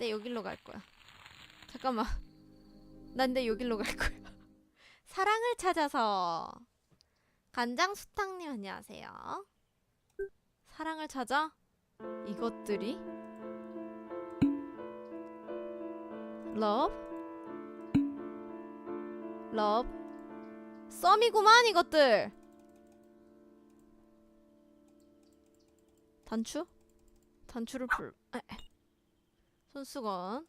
내 여길로 갈 거야. 잠깐만. 난 내 여길로 갈 거야. 사랑을 찾아서. 간장 수탕님 안녕하세요. 사랑을 찾아? 이것들이? 러브? 러브? 썸이구만 이것들! 단추? 단추를 풀... 에. 손수건.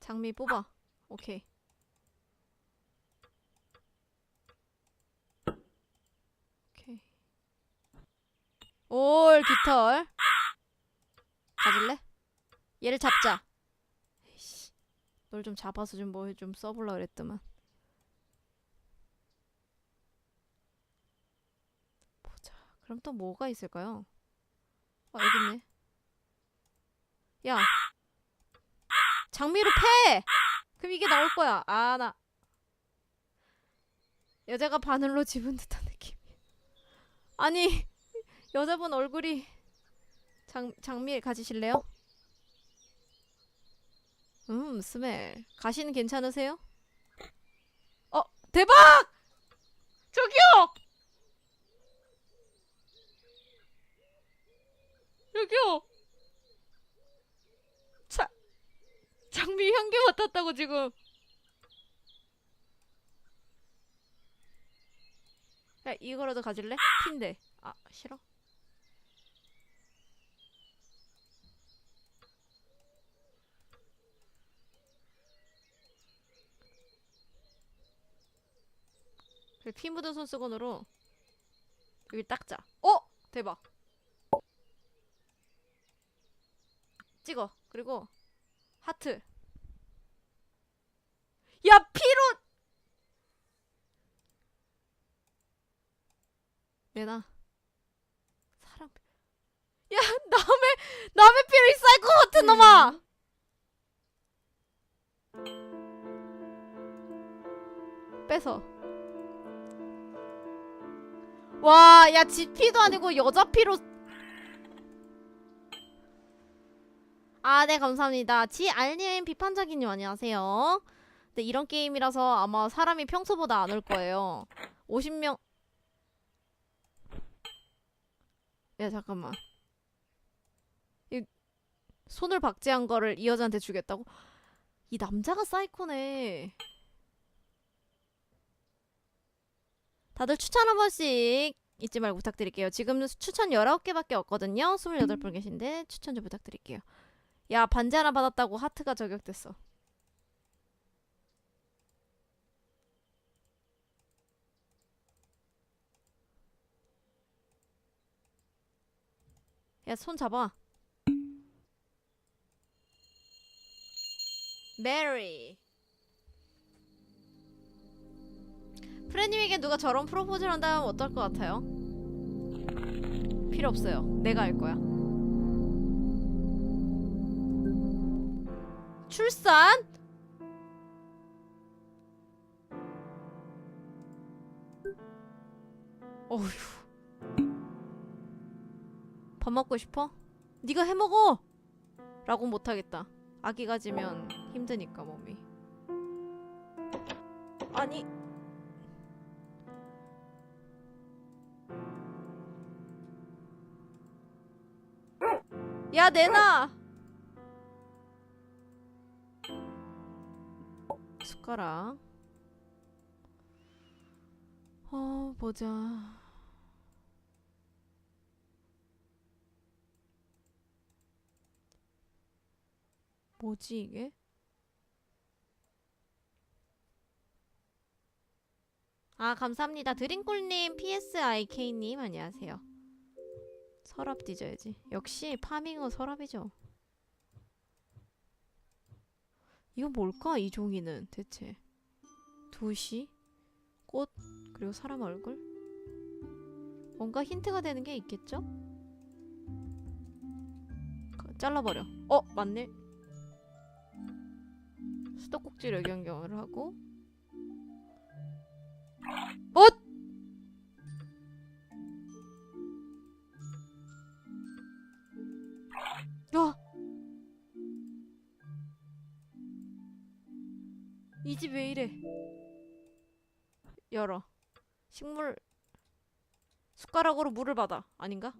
장미 뽑아. 오케이. 오케이. 올 깃털. 가질래? 얘를 잡자. 널 좀 잡아서 좀 뭐 좀 써볼라 그랬더만 보자 그럼 또 뭐가 있을까요? 아 여기 있네 야 장미로 패! 그럼 이게 나올 거야. 아, 나. 여자가 바늘로 집은 듯한 느낌. 아니, 여자분 얼굴이 장, 장미 가지실래요? 음, 스멜. 가시는 괜찮으세요? 어, 대박! 저기요! 여기요! 차, 장미 향기 맡았다고 지금. 야 이거라도 가질래? 핀데. 아 싫어. 피 묻은 손수건으로 여기 닦자. 어 대박. 찍어. 그리고 하트. 야, 피로! 내놔. 사람. 야, 남의, 남의 피를 쌀 것 같은 놈아! 뺏어. 와, 야, 지 피도 아니고 여자 피로. 아, 네, 감사합니다. 지알님 비판자기님 안녕하세요. 네, 이런 게임이라서 아마 사람이 평소보다 안 올 거예요. 50명. 야, 잠깐만. 이 손을 박제한 거를 이 여자한테 주겠다고? 이 남자가 사이코네. 다들 추천 한 번씩 잊지 말고 부탁드릴게요. 지금 추천 19개밖에 없거든요. 28분 계신데 추천 좀 부탁드릴게요. 야 반지 하나 받았다고 하트가 저격됐어. 야 손 잡아. 메리. 프레님에게 누가 저런 프로포즈를 한다면 어떨 것 같아요? 필요 없어요. 내가 할 거야. 출산? 어휴. 밥 먹고 싶어? 네가 해 먹어. 라고 못 하겠다. 아기 가지면 힘드니까 몸이. 아니. 야, 내놔. 숟가락. 어, 보자. 뭐지, 이게? 아, 감사합니다. 드림꿀님, PSIK님, 안녕하세요. 서랍 뒤져야지. 역시 파밍은 서랍이죠. 이건 뭘까? 이 종이는 대체 도시, 꽃, 그리고 사람 얼굴? 뭔가 힌트가 되는 게 있겠죠? 그, 잘라버려. 어, 맞네. 수도꼭지 여경경을 하고 어? 이 집 왜 이래? 열어. 식물 숟가락으로 물을 받아. 아닌가?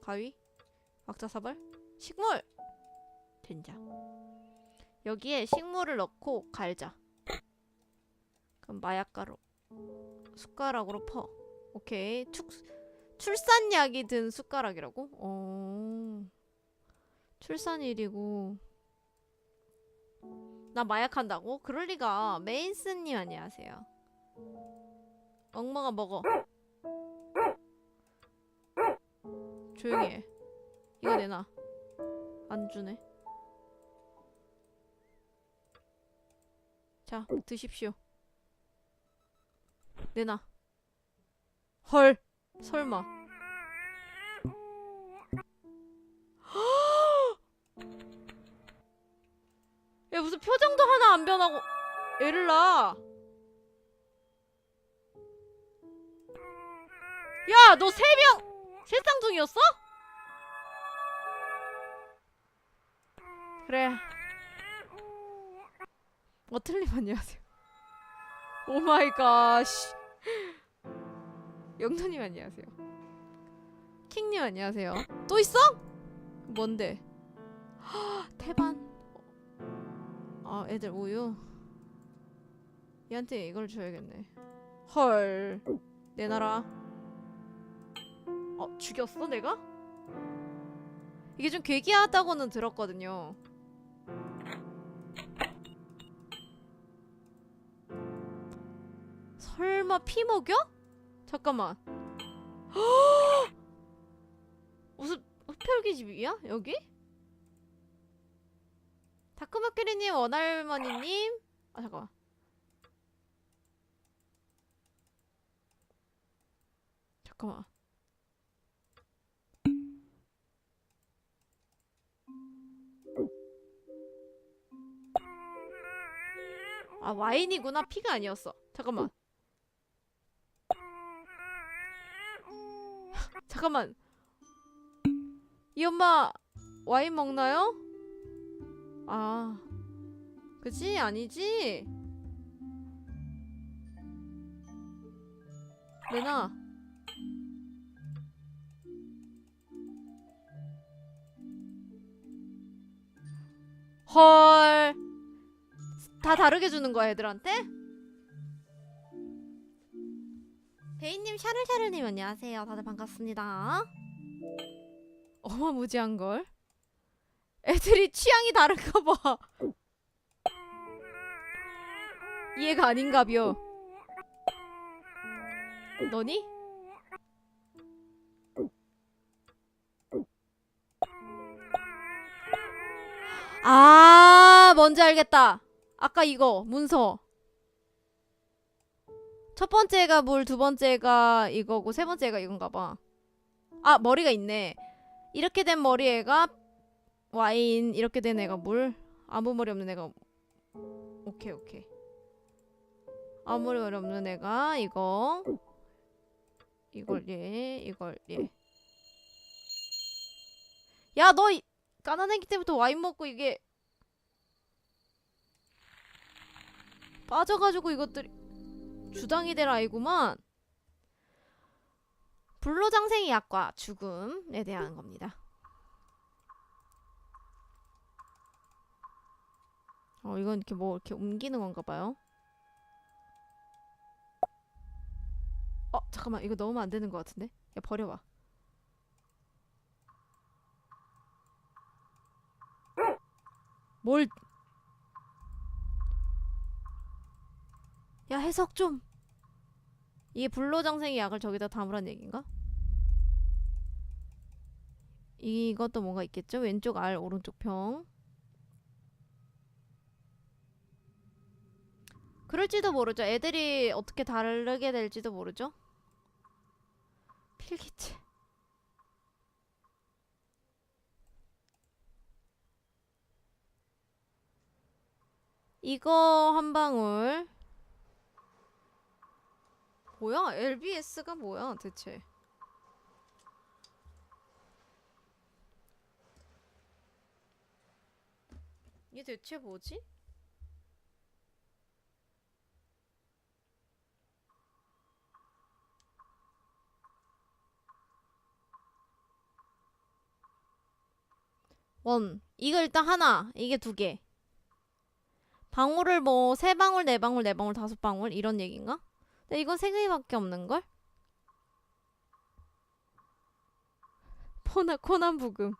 가위? 막자사발? 식물! 된장. 여기에 식물을 넣고 갈자. 그럼 마약가루. 숟가락으로 퍼. 오케이. 축, 출산약이 든 숟가락이라고? 어. 출산일이고. 나 마약한다고? 그럴 리가. 메인스님 안녕하세요. 엉망아 먹어. 조용히 해. 이거 내놔. 안 주네. 자, 드십시오. 내놔. 헐. 설마. 야, 무슨 표정도 하나 안 변하고 애를 낳아. 야, 너 세명 실상둥이었어? 그래. 어틀님 안녕하세요. 오 마이 갓. 영도님 안녕하세요. 킹님 안녕하세요. 또 있어? 뭔데? 태반. 아, 애들 우유. 얘한테 이걸 줘야겠네. 헐. 내놔라. 어, 죽였어 내가? 이게 좀 괴기하다고는 들었거든요. 설마 피 먹여? 잠깐만. 무슨 흡혈귀 집이야? 여기? 다크마케리님, 원할머니님. 아 잠깐만. 잠깐만. 아 와인이구나 피가 아니었어. 잠깐만. 잠깐만. 이 엄마 와인 먹나요? 아, 그지 아니지? 내놔. 헐. 다 다르게 주는 거야 애들한테? 베이님 샤를샤를님 안녕하세요. 다들 반갑습니다. 어마무지한 걸. 애들이 취향이 다른가 봐. 이해가 아닌가벼. 너니? 아, 뭔지 알겠다. 아까 이거 문서. 첫 번째가 물, 두 번째가 이거고 세 번째가 이건가 봐. 아, 머리가 있네. 이렇게 된 머리 애가 와인, 이렇게 된 애가 물, 아무 머리 없는 애가 오케이, 오케이. 아무 머리 없는 애가 이거 이걸 얘, 이걸 얘. 야, 너 이- 까나내기 때부터 와인 먹고 이게 빠져가지고 이것들이 주당이 될 아이구만. 불로장생이 약과 죽음에 대한 겁니다. 어, 이건 이렇게 뭐 이렇게 옮기는 건가 봐요. 어, 잠깐만. 이거 넣으면 안 되는 것 같은데? 야, 버려봐. 뭘 야 해석 좀 이게 불로장생의 약을 저기다 담으란 얘긴가? 이것도 뭔가 있겠죠? 왼쪽 알 오른쪽 평 그럴지도 모르죠 애들이 어떻게 다르게 될지도 모르죠 필기체 이거 한 방울 뭐야? LBS가 뭐야 대체? 이게 대체 뭐지? 원. 이거 일단 하나. 이게 두 개. 방울을 뭐 세 방울, 네 방울, 네 방울, 다섯 방울 이런 얘기인가? 근데 이건 세 개밖에 없는 걸? 포나 코난 부금.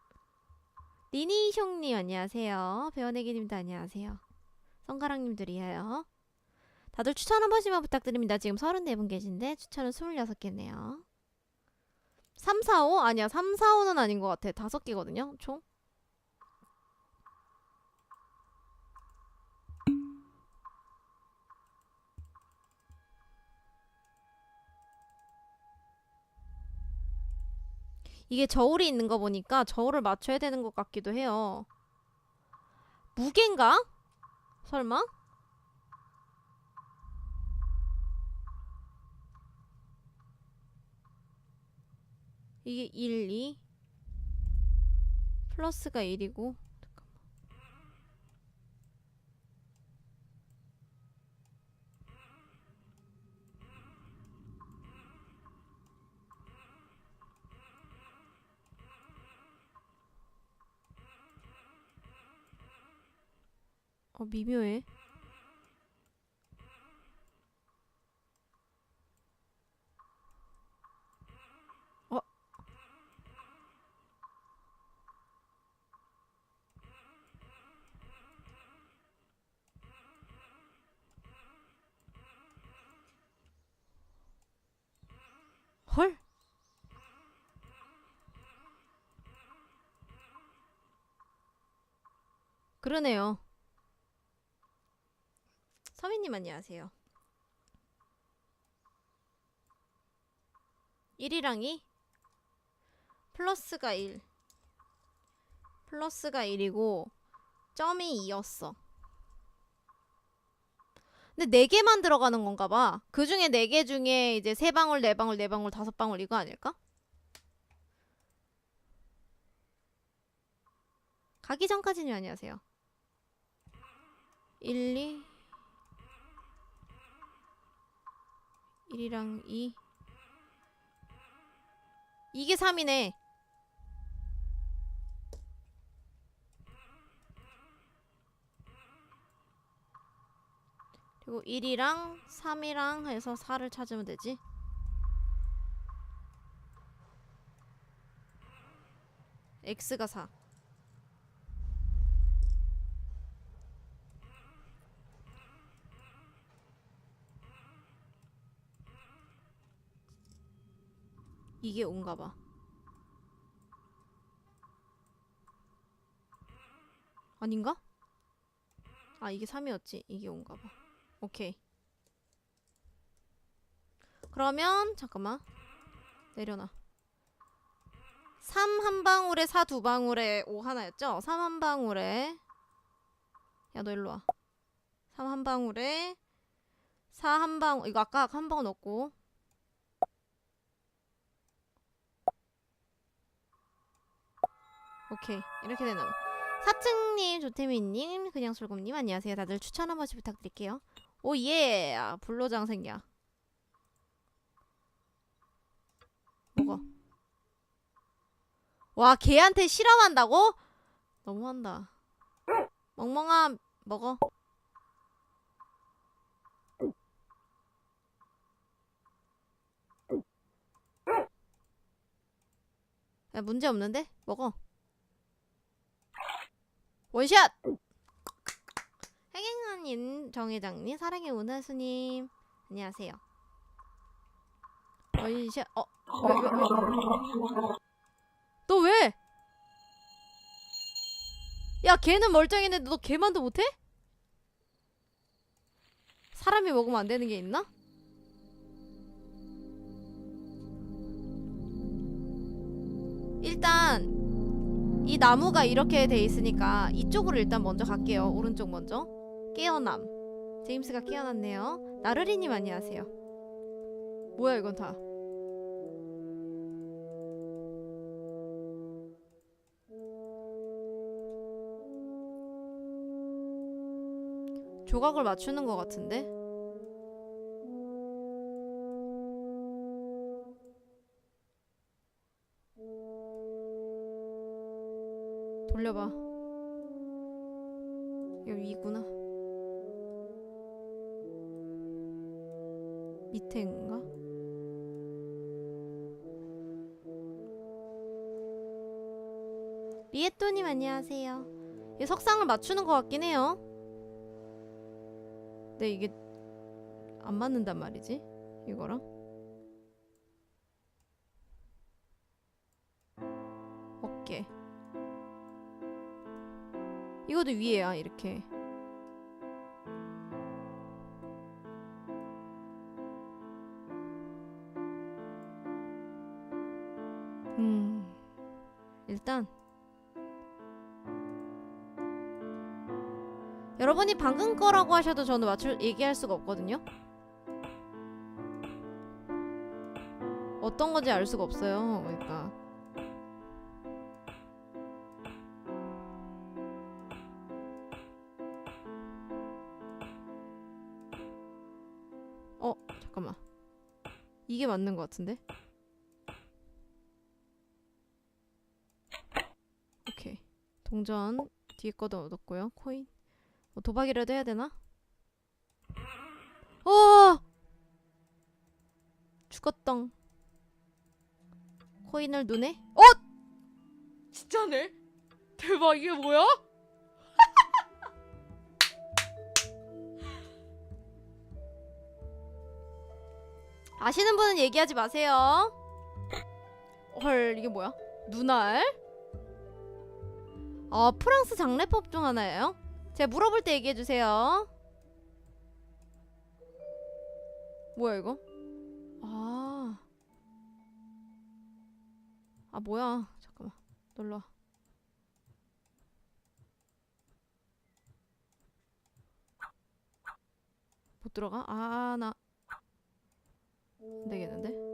니니 형님 안녕하세요. 배원애기님도 안녕하세요. 성가랑님들이에요. 다들 추천 한 번씩만 부탁드립니다. 지금 34분 계신데 추천은 26개네요. 3, 4, 5? 아니야 3, 4, 5는 아닌 것 같아. 다섯 개거든요 총. 이게 저울이 있는 거 보니까 저울을 맞춰야 되는 것 같기도 해요. 무게인가? 설마? 이게 1, 2 플러스가 1이고 어 미묘해 어 헐? 그러네요. 서민님 안녕하세요. 1이랑 2 플러스가 1 플러스가 1이고 점이 2였어. 근데 4개만 들어가는 건가 봐. 그 중에 4개 중에 이제 3방울, 4방울, 4방울, 5방울 이거 아닐까? 가기 전까지는 안녕하세요. 1, 2 1이랑 2 이게 3이네. 그리고 1이랑 3이랑 해서 4를 찾으면 되지. X가 4 이게 온가 봐. 아닌가? 아, 이게 3이었지. 이게 온가 봐. 오케이. 그러면 잠깐만. 내려놔. 3 한 방울에 4 두 방울에 5 하나였죠? 3 한 방울에 야, 너 일로 와. 3 한 방울에 4 한 방울 이거 아까 한 방울 넣고 오케이 이렇게 되나 봐. 사층님, 조태민님, 그냥 솔곰님 안녕하세요. 다들 추천 한 번씩 부탁드릴게요. 오예, 불로장 생겨. 먹어. 와, 걔한테 실험한다고? 너무한다. 멍멍아, 먹어. 야, 문제 없는데? 먹어. 원샷! 행행한님, 정회장님, 사랑의 운하수님, 안녕하세요. 원샷, 어, 왜, 왜, 왜? 너 왜? 야, 걔는 멀쩡했는데 너 걔만도 못해? 사람이 먹으면 안 되는 게 있나? 일단 이 나무가 이렇게 돼 있으니까 이쪽으로 일단 먼저 갈게요. 오른쪽 먼저. 깨어남. 제임스가 깨어났네요. 나르리님 안녕하세요. 뭐야 이건 다. 조각을 맞추는 것 같은데? 올려봐. 이거 위구나. 밑에인가? 리에또님 안녕하세요. 이 석상을 맞추는 것 같긴 해요. 근데 이게 안 맞는단 말이지. 이거랑. 이것도 위에야 이렇게. 음. 일단 여러분이 방금 거라고 하셔도 저는 맞출 얘기할 수가 없거든요. 어떤 건지 알 수가 없어요. 그러니까 이게 맞는 것 같은데 오케이 동전 뒤에 거도 얻었고요 코인 뭐 도박이라도 해야 되나? 어! 죽었덩. 코인을 눈에? 어! 진짜네? 대박 이게 뭐야? 아시는 분은 얘기하지 마세요. 헐, 이게 뭐야? 눈알? 아, 프랑스 장례법 중 하나예요? 제가 물어볼 때 얘기해 주세요. 뭐야 이거? 아. 아, 뭐야? 잠깐만. 놀러 와. 못 들어가? 아, 나 안 되겠는데?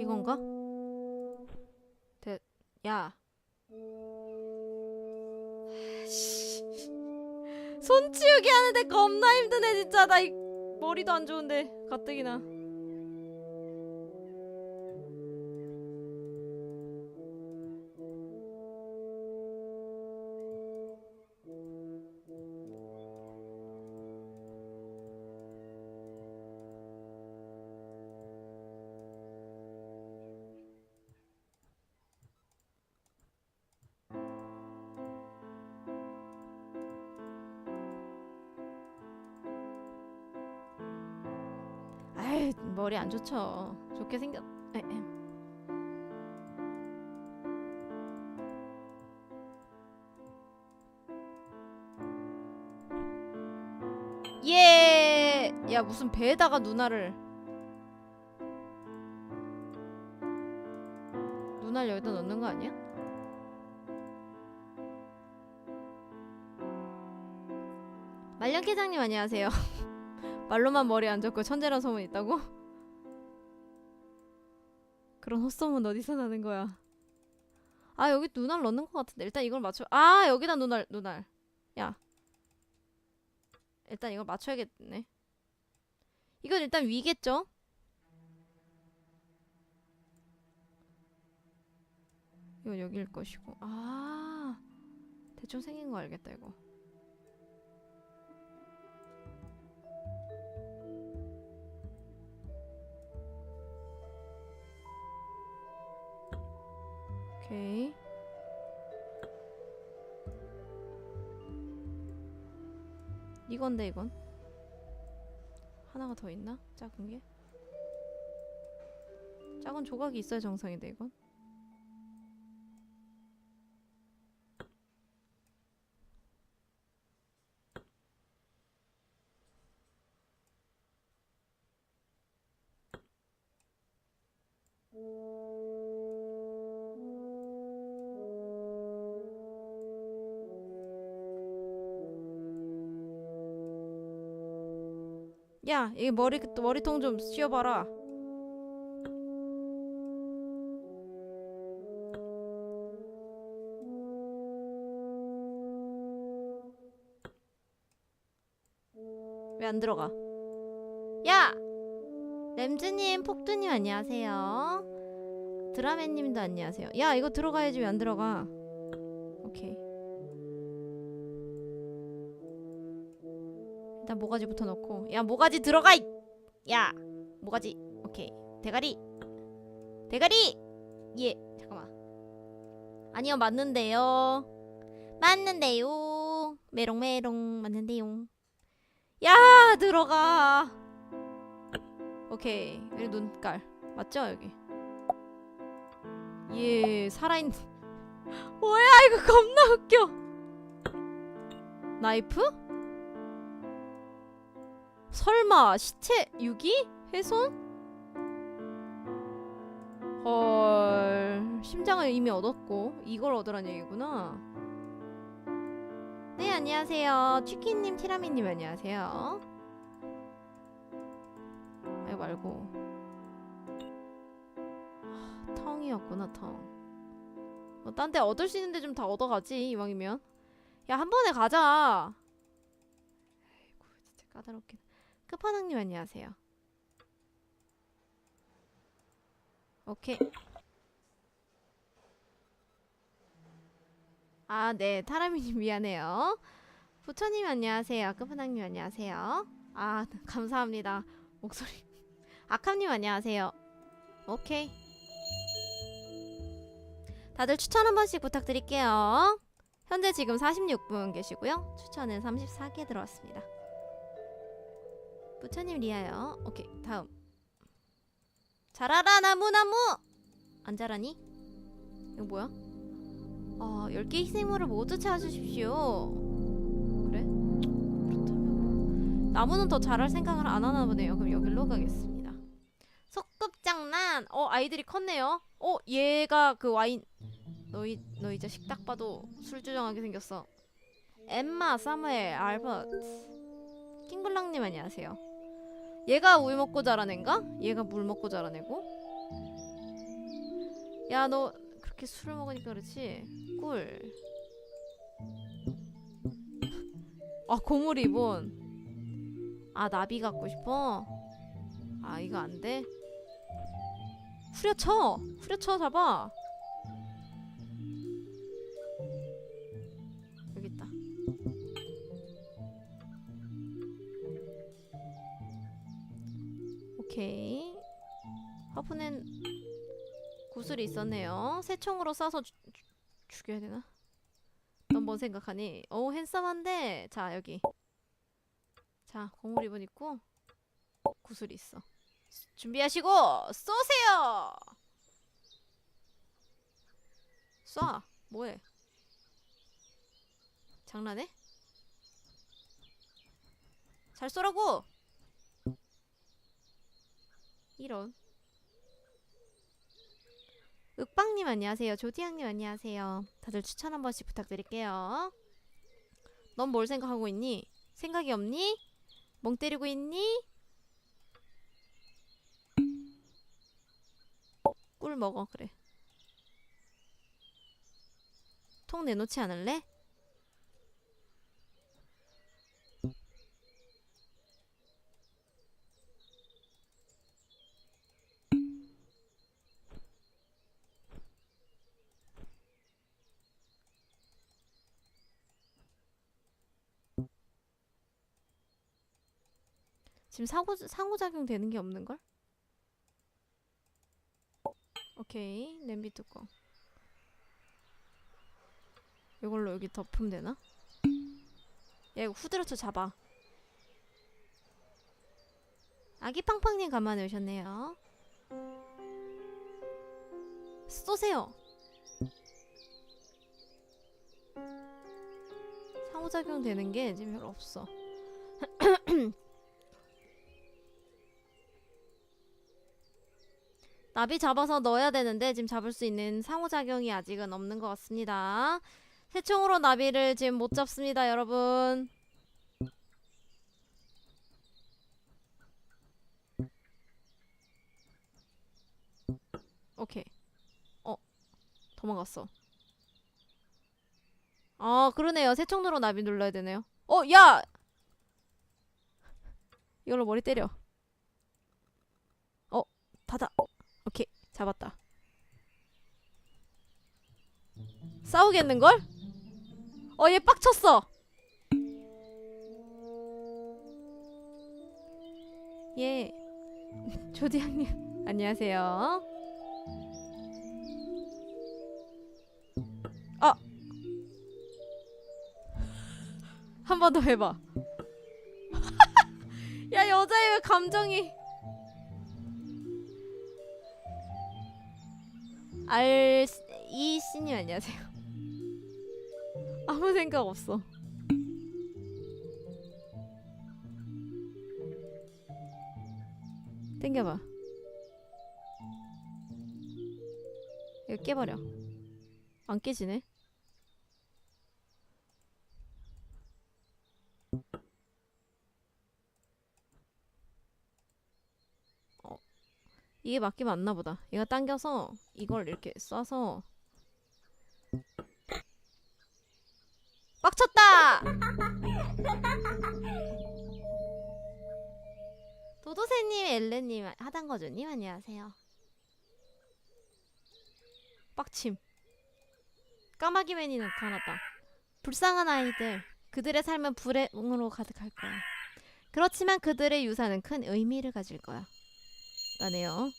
이건가? 대, 야. 손 치우기 하는데 겁나 힘드네 진짜. 나 이 머리도 안 좋은데 가뜩이나 머리 안 좋죠 좋게 생겼 에헴. 예! 야 무슨 배에다가 누나를 누나를 여기다 넣는 거 아니야? 말년계장님 안녕하세요 말로만 머리 안 좋고 천재란 소문 있다고? 그런 헛소문 어디서 나는 거야? 아 여기 눈알 넣는 것 같은데. 일단 이걸 맞춰 아 여기다 눈알 눈알. 야. 일단 이걸 맞춰야겠네. 이건 일단 위겠죠? 이건 여기일 것이고. 아 대충 생긴 거 알겠다 이거 이건데 이건 하나가 더 있나? 작은 게? 작은 조각이 있어야 정상인데 이건? 야, 이 머리 머리통 좀 씌워봐라. 왜 안 들어가? 야! 램즈님, 폭두님 안녕하세요. 드라맨님도 안녕하세요. 야, 이거 들어가야지 왜 안 들어가? 오케이. 일단 모가지부터 넣고. 야, 모가지 들어가! 이- 야! 모가지. 오케이. 대가리. 대가리! 예. 잠깐만. 아니요, 맞는데요. 맞는데요. 메롱메롱 맞는데요. 야, 들어가. 오케이. 여기 눈깔. 맞죠, 여기? 예, 살아있는. 뭐야, 이거 겁나 웃겨. 나이프? 설마 시체 유기? 훼손? 헐 심장을 이미 얻었고 이걸 얻으란 얘기구나. 네 안녕하세요. 치킨님 티라미님 안녕하세요. 아이 말고. 하, 텅이었구나 텅딴 데 얻을 수 있는데 좀 다 얻어가지 이왕이면. 야 한 번에 가자. 아이고 진짜 까다롭긴 끝판왕님 안녕하세요 오케이. 아, 네. 타라미님 미안해요. 부처님 안녕하세요. 끝판왕님 안녕하세요. 아, 감사합니다. 목소리. 아캄님 안녕하세요. 오케이. 다들 추천 한 번씩 부탁드릴게요. 현재 지금 46분 계시고요. 추천은 34개 들어왔습니다. 부처님 리아요. 오케이. 다음. 자라라 나무 나무 안 자라니? 이거 뭐야? 아 10개 희생물을 모두 찾으십시오 그래? 그렇다면 뭐 나무는 더 자랄 생각을 안 하나 보네요 그럼 여기로 가겠습니다 소꿉장난 어 아이들이 컸네요 어 얘가 그 와인 너희 너희 자식 딱 봐도 술주정하게 생겼어 엠마 사무엘 알버트 킹블랑님 안녕하세요 얘가 우유 먹고 애인가? 얘가 물 먹고 자란 애고? 야 너 그렇게 술을 먹으니까 그렇지? 꿀. 아 고무 리본. 아 나비 갖고 싶어? 아 이거 안 돼? 후려쳐! 후려쳐 잡아! 구슬이 있었네요. 새총으로 쏴서 주, 주, 죽여야 되나? 넌 뭔 생각하니? 오 핸섬한데 자 여기 자 고무 리본 있고 구슬이 있어 수- 준비하시고 쏘세요 쏴 뭐해 장난해? 잘 쏘라고 이런 윽방님 안녕하세요. 조디양님 안녕하세요. 다들 추천 한 번씩 부탁드릴게요. 넌 뭘 생각하고 있니? 생각이 없니? 멍 때리고 있니? 꿀 먹어 그래. 통 내놓지 않을래? 지금 상호 상호작용 되는 게 없는 걸? 오케이 냄비 뚜껑. 이걸로 여기 덮으면 되나? 야 이거 후드려쳐 잡아. 아기 팡팡님 간만에 오셨네요. 쏘세요. 상호작용 되는 게 지금 별로 없어. 나비 잡아서 넣어야 되는데 지금 잡을 수 있는 상호작용이 아직은 없는 것 같습니다. 새총으로 나비를 지금 못 잡습니다, 여러분. 오케이. 어, 도망갔어. 아, 그러네요. 새총으로 나비 눌러야 되네요. 어, 야! 이걸로 머리 때려. 어, 닫아. 오케이, 잡았다. 싸우겠는걸? 어, 얘 빡쳤어. 예. 조디양님, 안녕하세요. 아! 한 번 더 해봐. 야, 여자의 왜 감정이. 알, 이 씨님 안녕하세요. 아무 생각 없어. 땡겨봐. 이거 깨버려. 안 깨지네. 이게 맞게 맞나 보다. 얘가 당겨서 이걸 이렇게 쏴서 빡쳤다! 도도새님, 엘레님, 하단거주님 안녕하세요. 빡침. 까마귀맨이 나타났다. 불쌍한 아이들. 그들의 삶은 불행으로 가득할 거야. 그렇지만 그들의 유산은 큰 의미를 가질 거야. 라네요.